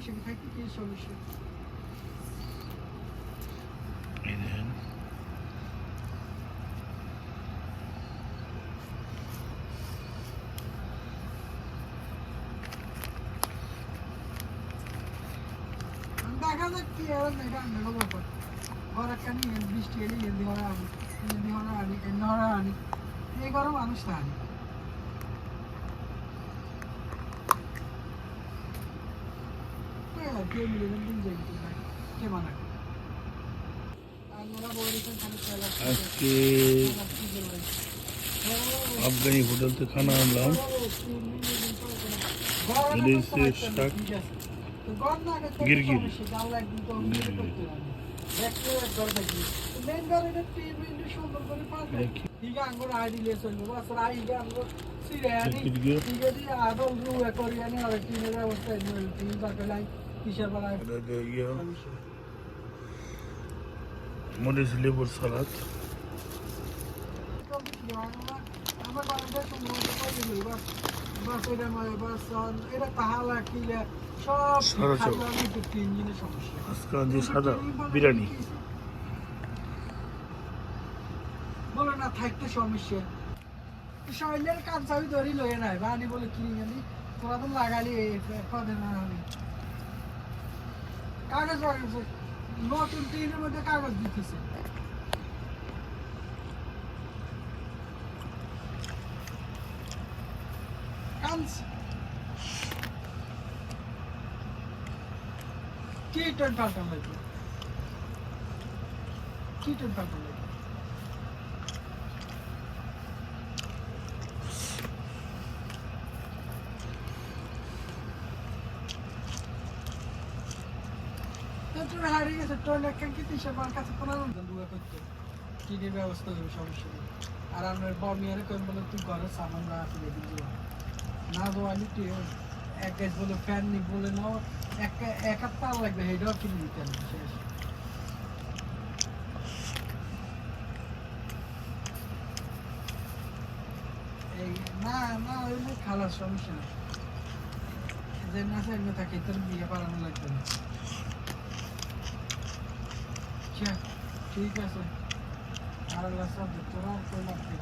সমস্যা কি থাকতে কি সমস্যা এই দেখেন দেখা যাক কি আর দেখা দেখো ব্যাপার ঘর একখানি বৃষ্টি এলে এদি হরা আনি এদি হরা আনি এনে হরা আনি এই ঘরে মানুষ না আনি আজকে আফগানি হোটেলতে খানা আনলাম শাক। গিরগির। ইয়ে মরিচ লেবুর সালাদ সাদা বিরিয়ানি বলে না থাকতে সমস্যা কাজ চাবি ধরি লয়ে নাই বানি বলে কিনে গেলি তোরা তো লাগালি পদে না আমি কাগজ কাগজ নতুন টিনের মধ্যে কাগজ দিতেছে কাজ কি টেন পাল্টান লাগবে কি টেন পাল্টান লাগবে হারিয়ে গেছে তোর লেখা কি তুই আমার কাছে কোনো করতে কিনে ব্যবস্থা করবে, সমস্যা নেই। আর আমার বমিয়ারে কই বলে, তুই ঘরে সামান দিও না দোয়ালি তুই এক বলে ফ্যান নি বলে নাও, এক এক হাত লাগবে, হেডও কিনে দিতে হবে না না, ওই খালার সমস্যা। যে না চাইলে থাকে তোর বিয়ে পালানো লাগবে না। আচ্ছা ঠিক আছে আর আল্লাহ সব তোরা লাগবে